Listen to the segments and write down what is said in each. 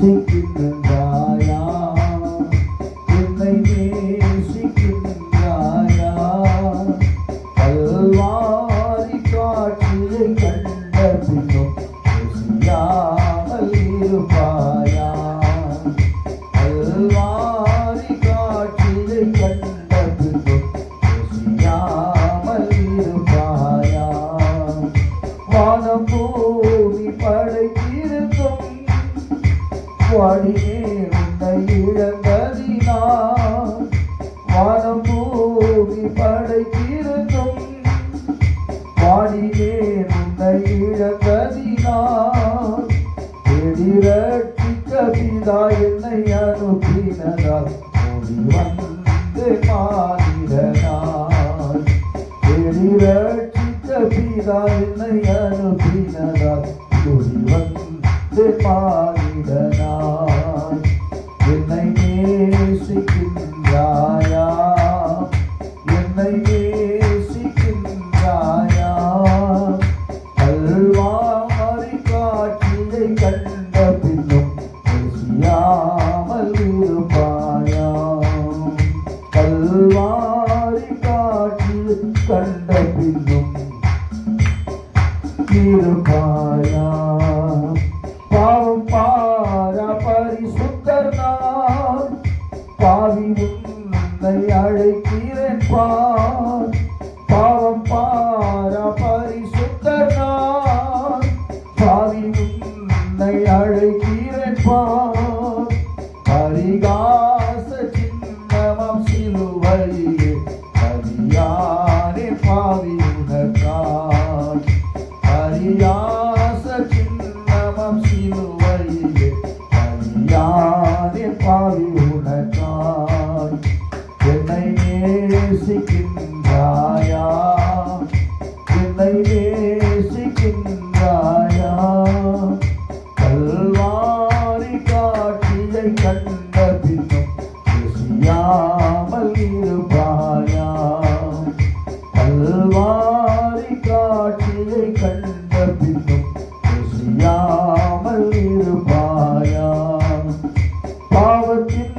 நேசிக்கின்றாயா என்னை நேசிக்கின்றாயா? கல்வாரி காட்சியை கண்ட பின்னும் ருசியாமல் இருப்பாயா? கல்வாரி காட்சியை கண்ட பின்னும் ருசியாமல் இருப்பாயா? வானம் பூமி வாடினே உன்னை இழந்ததினால் வானம் பூமி படைத்திருக்கும் வாடினே உன்னை இழந்ததினால் தேடி பிதா என்னை அனுப்பினதால் ஓடி வந்து மாதிரனாய் தேடி பிதா என்னை அனுப்பினதால் ஓடி வந்து கண்ட பின்னும் ருசியாமல் இருப்பாயா கல்வாரி காட்சியை கண்ட பின்னும் இருப்பாயா பாவம் பாரா பரிசுத்தர் நான் பாவி உன்னை அழைக்கிறேன் பார். பாவம் பாரா பரிசுத்தர் நான் பாவி உன்னை என்னை அழைக்கிறப்பா பரிகாச சின்னமம் சிலுவையே பரியானே பாவியுனக்காய் பரியாச சின்னமம் சிலுவையே பரியானே பாவியுன கண்ட பின்னும் ருசியாமல் இருப்பாயா கல்வாரி காட்சியை கண்ட பின்னும் ருசியாமல் இருப்பாயா பாவத்தின்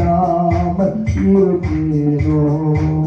Ram Rukmino